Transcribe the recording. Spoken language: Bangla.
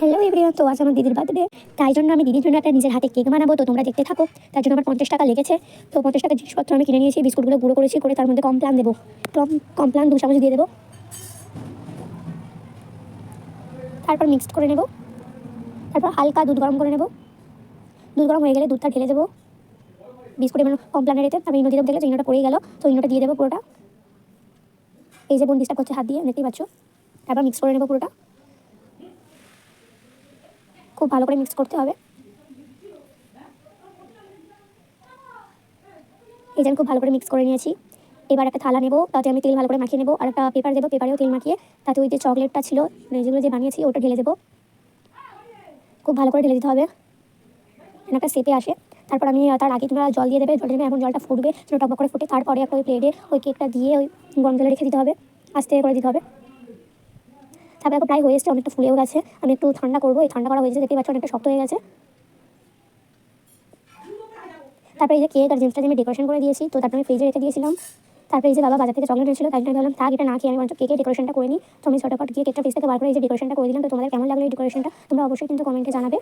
হ্যালো এভরিওয়ান তো আজ আমার দিদির বার্থডে তাই জন্য আমি দিদির জন্য একটা নিজের হাতে কেক বানাবো। তো তোমরা দেখতে থাকো, তার জন্য আমার পঞ্চাশ টাকা লেগেছে। তো পঞ্চাশ টাকা জিনিসপত্র আমি কিনে নিয়েছি, বিস্কুটগুলো গুঁড়ো করেছি, করে তার মধ্যে কমপ্লান দেবো। কম, কমপ্লান দু চামচ দিয়ে দেবো। তারপর মিক্সড করে নেব। তারপর হালকা দুধ গরম করে নেব। দুধ গরম হয়ে গেলে দুধটা ঢেলে দেবো। বিস্কুট মানে কমপ্লানের এতে, আমি ইনো দিলাম দেখলে ইনোটা পড়ে গেল। তো ইনোটা দিয়ে দেবো পুরোটা। এই যে বোন ডিস্টার্ব করছে হাত দিয়ে, দেখতেই পাচ্ছ? তারপর মিক্স করে নেব পুরোটা। খুব ভালো করে মিক্স করতে হবে। এই যে আমি খুব ভালো করে মিক্স করে নিয়েছি। এবার একটা থালা নেব, তাতে আমি তেল ভালো করে মাখিয়ে নেব, আর একটা পেপার দেবো পেপারেও তেল মাখিয়ে, তাতে ওই যে চকলেটটা ছিল মানে যেগুলো যে বানিয়েছি, ওটা ঢেলে দেবো। খুব ভালো করে ঢেলে দিতে হবে। একটা সেপে আসে। তারপর আমি তার আগে তোমরা জল দিয়ে দেবে জল দেবে এমন জলটা ফুটবে যেন টক করে ফুটে, তারপরে একটা ওই প্লেটে ওই কেকটা দিয়ে ওই গরম জলে রেখে দিতে হবে। আস্তে করে দিতে হবে। তারপরে এখন প্রায় হয়ে এসছে, অনেকটা ফুলেও গেছে। আমি একটু ঠান্ডা করব, এই ঠান্ডা করা হয়েছে দেখতে পাচ্ছি অনেকটা শক্ত হয়ে গেছে। তারপরে এই যে কেক আর জিনিসটা আমি ডেকোরেশন করে দিয়েছি, তো তারপরে আমি ফ্রিজে রেখে দিয়েছিলাম। তারপরে এই যে বাবা বাজার থেকে চকলেট এনেছিল, তাই জন্য ভাবলাম, থাক, এটা না খেয়ে আমি বরঞ্চ কেকে ডেকোরেশনটা করে নিই। তো আমি ঝটপট গিয়ে কেকটা ফ্রিজ থেকে বার করে এই যে ডেকোরেশনটা করে দিলাম। তো তোমাদের কেমন লাগল এই ডেকোরেশনটা তোমরা অবশ্যই কিন্তু কমেন্টে জানাবে।